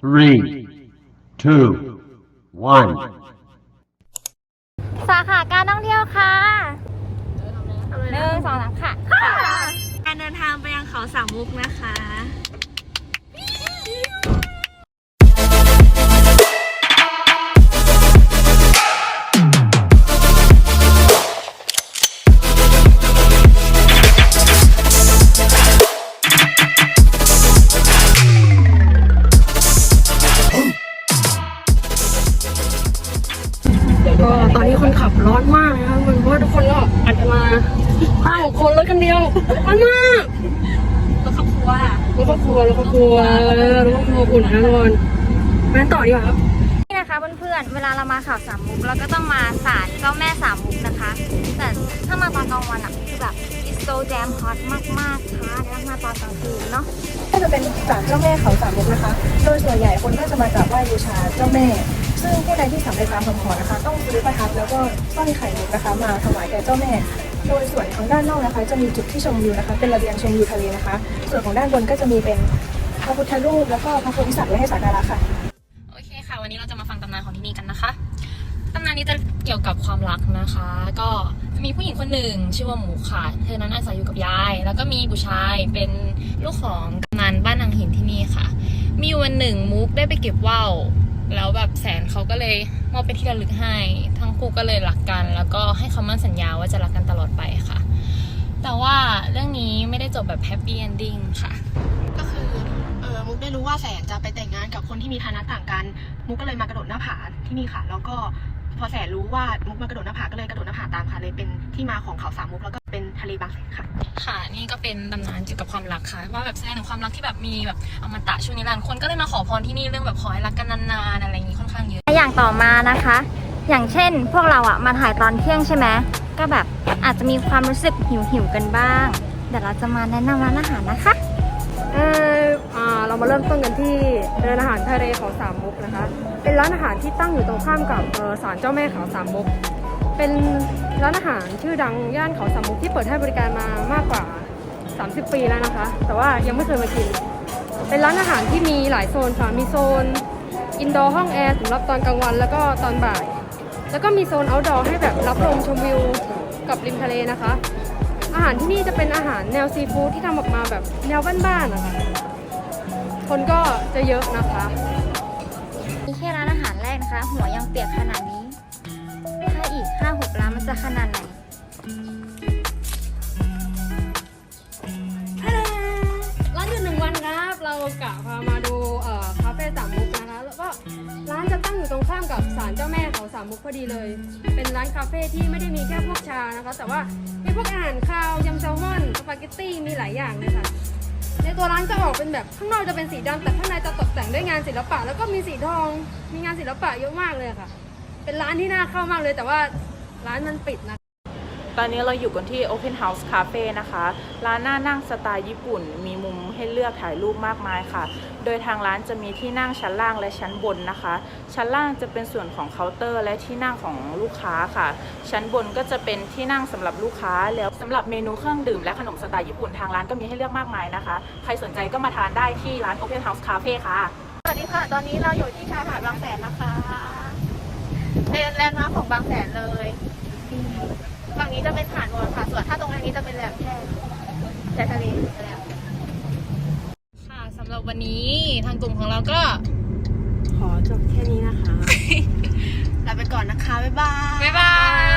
three, two, one. สาขาการท่องเที่ยวค่ะหนึ่งสองสามค่ะ การเดินทางไปยังเขาสามมุกนะคะ ร้อนมากนะครับเหมือนว่าทุกคนก็อาจจะมาห้าหกคนรถกันเดียวร้อนมากรถครอบครัวรถครอบครัวรถครอบครัวรถครอบครัวอุ่นนะทุกคนไปกันต่อดีกว่าครับนี่นะคะเพื่อนๆเวลาเรามาเขาสามมุกเราก็ต้องมาศาลเจ้าแม่สามมุกนะคะ แต่ถ้ามาตอนกลางวันอะคือแบบ it's so damn hot มากๆค่ะแล้วมาตอนกลางคืนเนาะก็จะเป็นศาลเจ้าแม่เขาสามมุกนะคะ โดยส่วนใหญ่คนก็จะมากราบไหว้บูชาเจ้าแม่ ซึ่งผู้ใดที่สำเร็จตามคำขอนะคะ ต้องซื้อประทัดแล้วก็สร้อยไข่มุกนะคะมาถวายแก่เจ้าแม่ โดยส่วนของด้านนอกนะคะ จะมีจุดที่ชมวิวนะคะ เป็นระเบียงชมวิวทะเลนะคะ ส่วนของด้านบนก็จะมีเป็นพระพุทธรูปแล้วก็พระโพธิสัตว์ไว้ให้สักการะค่ะ โอเคค่ะ วันนี้เราจะมาฟังตำนานของที่นี่กันนะคะตำนานนี้จะเกี่ยวกับความรักนะคะ ก็มีผู้หญิงคนหนึ่งชื่อว่าหมูค่ะ เธอนั้นอาศัยอยู่กับยาย แล้วก็มีบุชายเป็นลูกของกำนันบ้านนางหินที่นี่ค่ะ มีวันหนึ่งมุกได้ไปเก็บว่าว แล้วแบบแสนเขาก็เลยมอบเป็นที่ระลึกให้ ทั้งคู่ก็เลยรักกัน แล้วก็ให้คำมั่นสัญญาว่าจะรักกันตลอดไปค่ะ แต่ว่าเรื่องนี้ไม่ได้จบแบบแฮปปี้เอนดิ้งค่ะ ก็คือเออมุกได้รู้ว่าแสนจะไปแต่งงานกับคนที่มีฐานะต่างกัน มุกก็เลยมากระโดดหน้าผาที่นี่ค่ะ แล้วก็พอแสนรู้ว่ามุกมากระโดดหน้าผาก็เลยกระโดดหน้าผาตามค่ะเลยเป็นที่มาของเขาสามมุกแล้วก็ เป็นทะเลบางแสนค่ะ ค่ะ นี่ก็เป็นตำนานเกี่ยวกับความรักค่ะ ว่าแบบแสดงถึงความรักที่แบบมีแบบอมตะช่วงนิรันดร์คนก็เลยมาขอพรที่นี่เรื่องแบบขอให้รักกันนานๆอะไรอย่างนี้ค่อนข้างเยอะ อย่างต่อมานะคะ อย่างเช่น พวกเราอะมาถ่ายตอนเที่ยงใช่ไหมก็แบบอาจจะมีความรู้สึกหิวหิวๆกันบ้างเดี๋ยวเราจะมาแนะนำร้านอาหารนะคะ เอออ่าเรามาเริ่มต้นกันที่เดินอาหารทะเลเขาสามมุกนะคะ เป็นร้านอาหารที่ตั้งอยู่ตรงข้ามกับเอ่อศาลเจ้าแม่เขาสามมุก เป็นร้านอาหารชื่อดังย่านเขาสามมุกที่เปิดให้บริการมามากกว่า 30 ปีแล้วนะคะ แต่ว่ายังไม่เคยมากิน เป็นร้านอาหารที่มีหลายโซนค่ะมีโซนอินดอร์ห้องแอร์สำหรับตอนกลางวันแล้วก็ตอนบ่าย แล้วก็มีโซนเอาท์ดอร์ให้แบบรับลมชมวิวกับริมทะเลนะคะ อาหารที่นี่จะเป็นอาหารแนวซีฟู้ดที่ทำออกมาแบบแนวบ้านๆนะคะคนก็จะเยอะนะคะนี่แค่ร้านอาหารแรกนะคะ หัวยังเปียกขนาดนี้ มันจะขนาดไหนร้านอยู่หนึ่งวันครับ เรากะพามาดูเอ่อคาเฟ่สามมุกนะคะแล้วก็ร้านจะตั้งอยู่ตรงข้ามกับศาลเจ้าแม่เขาสามมุกพอดีเลย เป็นร้านคาเฟ่ที่ไม่ได้มีแค่พวกชานะคะ แต่ว่ามีพวกอาหารคาวยำแซลมอนสปาเกตตี้มีหลายอย่างเลยค่ะในตัวร้านจะออกเป็นแบบข้างนอกจะเป็นสีดำแต่ข้างในจะตกแต่งด้วยงานศิลปะ แล้วก็มีสีทอง มีงานศิลปะเยอะมากเลยค่ะ เป็นร้านที่น่าเข้ามากเลยแต่ว่า ร้านมันปิดนะ ตอนนี้เราอยู่กันที่ Open House Cafe นะคะ ร้านหน้านั่งสไตล์ญี่ปุ่น มีมุมให้เลือกถ่ายรูปมากมายค่ะ โดยทางร้านจะมีที่นั่งชั้นล่างและชั้นบนนะคะ ชั้นล่างจะเป็นส่วนของเคาน์เตอร์ และที่นั่งของลูกค้าค่ะ ชั้นบนก็จะเป็นที่นั่งสำหรับลูกค้าแล้วสำหรับเมนูเครื่องดื่มและขนมสไตล์ญี่ปุ่นทางร้านก็มีให้เลือกมากมายนะคะ ใครสนใจก็มาทานได้ที่ร้าน Open House Cafe ค่ะ สวัสดีค่ะ ตอนนี้เราอยู่ที่ชายหาดบางแสนนะคะเป็น แลนด์มาร์คของบางแสนเลยฝั่งนี้จะเป็นหานวอนค่ะ ส่วนถ้าตรงนี้จะเป็นแหลมแท่แทะเลแหลมค่ะสำหรับวันนี้ทางกลุ่มของเราก็ ขอจบแค่นี้นะคะ ลาไปก่อนนะคะ บ๊ายบาย บ๊ายบาย